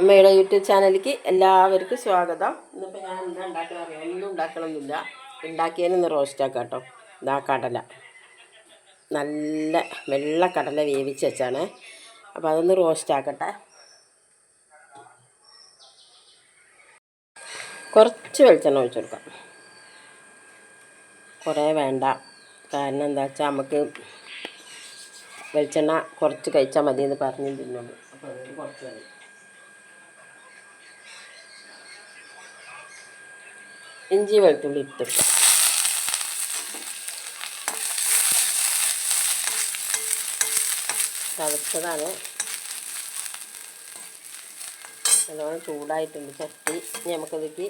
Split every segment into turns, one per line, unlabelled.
അമ്മയുടെ യൂട്യൂബ് ചാനലിലേക്ക് എല്ലാവർക്കും സ്വാഗതം. ഇന്നിപ്പോൾ ഞാൻ എന്താ ഉണ്ടാക്കണം അറിയാം ഒന്നും ഉണ്ടാക്കണമെന്നില്ല ഉണ്ടാക്കിയതിനൊന്ന് റോസ്റ്റ് ആക്കാം കേട്ടോ. ഇതാ കടല. നല്ല വെള്ള കടല വേവിച്ച് വെച്ചാണ്. അപ്പോൾ അതൊന്ന് റോസ്റ്റാക്കട്ടെ കുറച്ച് വെളിച്ചെണ്ണ ഒഴിച്ചു കൊടുക്കാം. കുറേ വേണ്ട. കാരണം എന്താ വെച്ചാൽ നമുക്ക് വെളിച്ചെണ്ണ കുറച്ച് കഴിച്ചാൽ മതി എന്ന് പറഞ്ഞു തിന്നുള്ളൂ. അപ്പോൾ അതുകൊണ്ട് കുറച്ച് മതി. ഇഞ്ചി വെളുത്തുള്ളി ഇട്ടിട്ട് ചതച്ചതാണ് നല്ലോണം ചൂടായിട്ടുണ്ട്. ചട്ടി. ഇനി നമുക്കതിലേക്ക്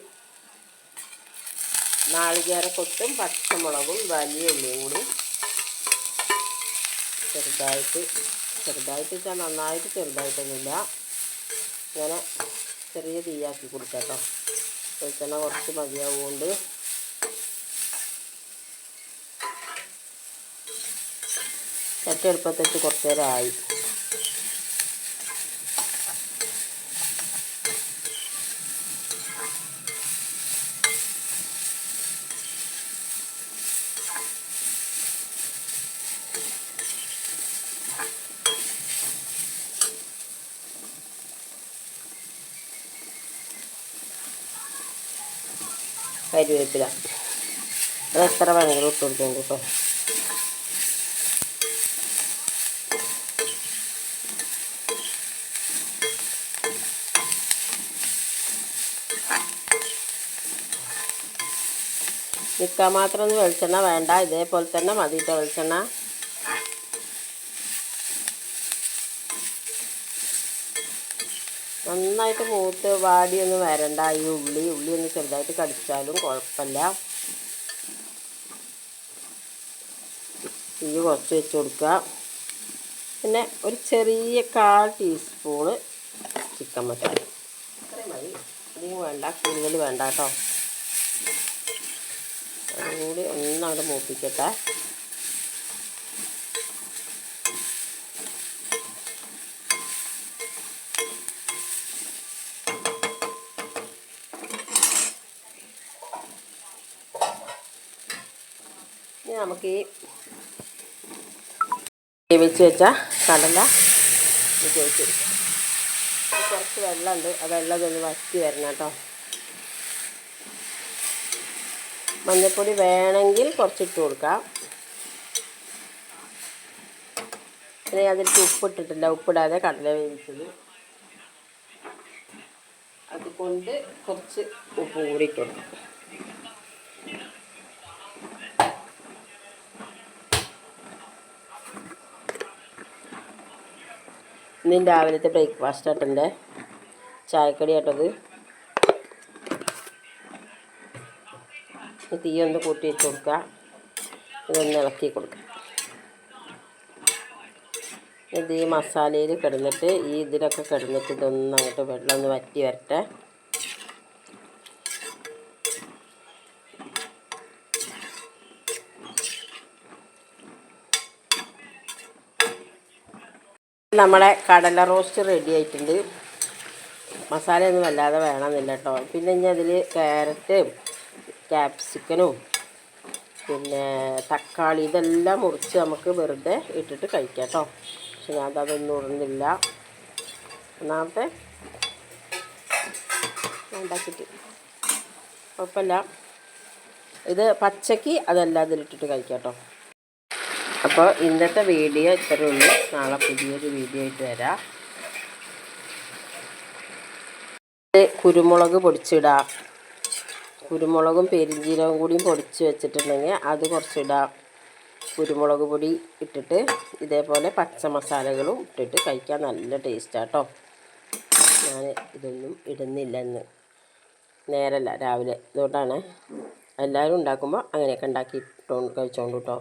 നാളികേര കൊത്തും പച്ചമുളകും വലിയ ഉള്ളിയും കൂടി ചെറുതായിട്ട് ചെറുതായിട്ട് വെച്ചാൽ നന്നായിട്ട് ചെറുതായിട്ടൊന്നുമില്ല. ഇങ്ങനെ ചെറിയ തീയാക്കി കൊടുക്കാം കേട്ടോ. വെളിച്ചെണ്ണ കുറച്ച് മതിയാവുകൊണ്ട് ചട്ടി എളുപ്പത്തിട്ട് കുറച്ച് നേരം കരിവേപ്പില. അത് എത്ര വേണമെങ്കിലും ഇട്ട് കൊടുക്കും കേട്ടോ. നിൽക്കാൻ മാത്രം ഒന്ന് വെളിച്ചെണ്ണ വേണ്ട. ഇതേപോലെ തന്നെ മതിയിട്ട് വെളിച്ചെണ്ണ. നന്നായിട്ട് മൂത്ത് വാടിയൊന്നും വരണ്ട. ഈ ഉള്ളി ഉള്ളി ഒന്ന് ചെറുതായിട്ട് കടിച്ചാലും കുഴപ്പമില്ല. തീ കുറച്ച് വെച്ച് കൊടുക്കുക. പിന്നെ ഒരു ചെറിയ കാൽ ടീസ്പൂണ് ചിക്കൻ മസാല അത്രയും മതി. അധികം വേണ്ട. കൂടുതൽ വേണ്ട കേട്ടോ. അതുകൂടി ഒന്നവിടെ മൂപ്പിക്കട്ടെ. ഇനി നമുക്ക് ഈ വേവിച്ച് വെച്ച കടല ഇത് കുറച്ച് വെള്ളമുണ്ട്. ആ വെള്ളം ഇതൊന്ന് വറ്റി വരണം കേട്ടോ. മഞ്ഞൾപ്പൊടി വേണമെങ്കിൽ കുറച്ചിട്ട് കൊടുക്കാം. പിന്നെ അതിലേക്ക് ഉപ്പിട്ടിട്ടില്ല. ഉപ്പിടാതെ കടല വേവിച്ചത്. അതുകൊണ്ട് കുറച്ച് ഉപ്പ് കൂടി ഇട്ട് കൊടുക്കാം. ഇന്ന് രാവിലത്തെ ബ്രേക്ക്ഫാസ്റ്റ് ആട്ടെന്റെ ചായക്കടി ആട്ടത്. തീ ഒന്ന് കൂട്ടി വെച്ച് കൊടുക്കുക ഇതൊന്ന് ഇളക്കി കൊടുക്കുക ഇത് ഈ മസാലയിൽ കിടന്നിട്ട് ഈ ഇതിലൊക്കെ കിടന്നിട്ട് ഇതൊന്ന് അങ്ങോട്ട് വെള്ളം ഒന്ന് വറ്റി വരട്ടെ. നമ്മളെ കടല റോസ്റ്റ് റെഡി ആയിട്ടുണ്ട്. മസാലയൊന്നും വല്ലാതെ വേണമെന്നില്ല കേട്ടോ പിന്നെ ഇനി അതിൽ ക്യാരറ്റ് ക്യാപ്സിക്കനും പിന്നെ തക്കാളി ഇതെല്ലാം മുറിച്ച് നമുക്ക് വെറുതെ ഇട്ടിട്ട് കഴിക്കാം കേട്ടോ പക്ഷെ ഞാൻ അതൊന്നും ഉറന്നില്ല. ഒന്നാമത്തെ ഉണ്ടാക്കിയിട്ട് കുഴപ്പമില്ല. ഇത് പച്ചക്ക് അതെല്ലാം അതിലിട്ടിട്ട് കഴിക്കാം കേട്ടോ അപ്പോൾ ഇന്നത്തെ വീഡിയോ ഇത്രയേ ഉള്ളൂ. നാളെ പുതിയൊരു വീഡിയോ ആയിട്ട് വരാം. കുരുമുളക് പൊടിച്ചിടാം. കുരുമുളകും പെരിഞ്ചീരകം കൂടിയും പൊടിച്ച് വെച്ചിട്ടുണ്ടെങ്കിൽ അത് കുറച്ചിടാം. കുരുമുളക് പൊടി ഇട്ടിട്ട് ഇതേപോലെ പച്ച മസാലകളും ഇട്ടിട്ട് കഴിക്കാൻ നല്ല ടേസ്റ്റാട്ടോ ഞാൻ ഇതൊന്നും ഇടുന്നില്ല ഇന്ന്. നേരല്ല രാവിലെ. അതുകൊണ്ടാണ് എല്ലാവരും ഉണ്ടാക്കുമ്പോൾ അങ്ങനെയൊക്കെ ഉണ്ടാക്കി കഴിച്ചോണ്ട് കേട്ടോ